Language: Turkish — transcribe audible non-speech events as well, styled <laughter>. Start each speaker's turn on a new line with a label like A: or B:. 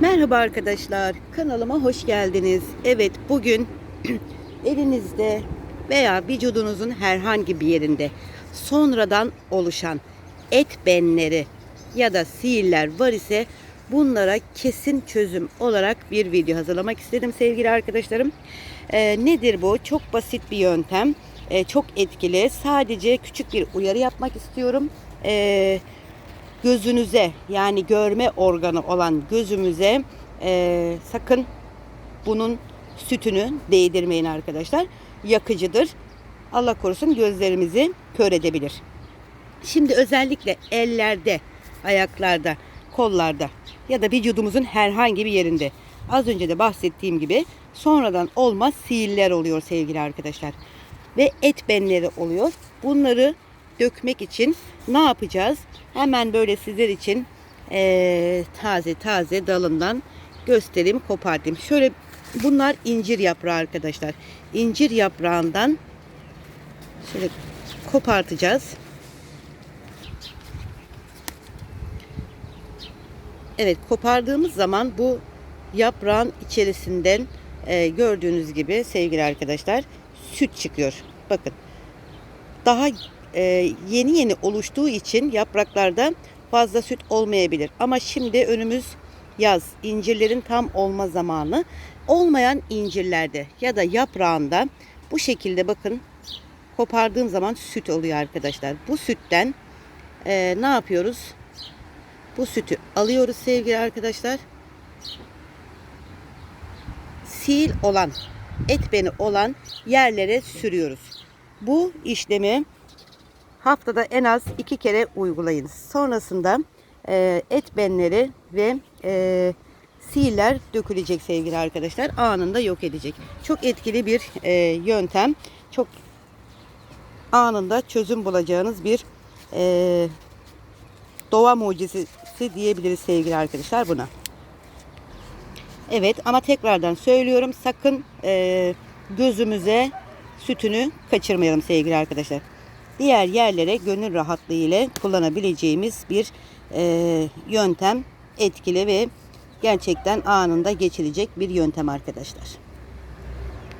A: Merhaba arkadaşlar, kanalıma hoş geldiniz. Evet, bugün <clears throat> elinizde veya vücudunuzun herhangi bir yerinde sonradan oluşan et benleri ya da sihirler var ise bunlara kesin çözüm olarak bir video hazırlamak istedim sevgili arkadaşlarım. Ee, nedir bu? Çok basit bir yöntem, Ee, çok etkili. Sadece küçük bir uyarı yapmak istiyorum. Ee, gözünüze yani görme organı olan gözümüze e, sakın bunun sütünü değdirmeyin arkadaşlar. Yakıcıdır. Allah korusun gözlerimizi kör edebilir. Şimdi özellikle ellerde, ayaklarda, kollarda ya da vücudumuzun herhangi bir yerinde az önce de bahsettiğim gibi sonradan olmaz sihirler oluyor sevgili arkadaşlar. Ve et benleri oluyor. Bunları dökmek için ne yapacağız? Hemen böyle sizler için eee, taze taze dalından göstereyim, kopartayım. Şöyle bunlar incir yaprağı arkadaşlar. İncir yaprağından şöyle kopartacağız. Evet kopardığımız zaman bu yaprağın içerisinden e, gördüğünüz gibi sevgili arkadaşlar süt çıkıyor. Bakın daha e, yeni yeni oluştuğu için yapraklarda fazla süt olmayabilir. Ama şimdi önümüz yaz. incirlerin tam olma zamanı. Olmayan incirlerde ya da yaprağında bu şekilde bakın kopardığım zaman süt oluyor arkadaşlar. Bu sütten e, ne yapıyoruz? Bu sütü alıyoruz sevgili arkadaşlar. Sil olan, et beni olan yerlere sürüyoruz. Bu işlemi haftada en az iki kere uygulayın. Sonrasında e, et benleri ve e, sihirler dökülecek sevgili arkadaşlar. Anında yok edecek. Çok etkili bir e, yöntem. Çok anında çözüm bulacağınız bir e, doğa mucizesi diyebiliriz sevgili arkadaşlar buna. Evet ama tekrardan söylüyorum sakın e, gözümüze sütünü kaçırmayalım sevgili arkadaşlar. Diğer yerlere gönül rahatlığı ile kullanabileceğimiz bir e, yöntem etkili ve gerçekten anında geçilecek bir yöntem arkadaşlar.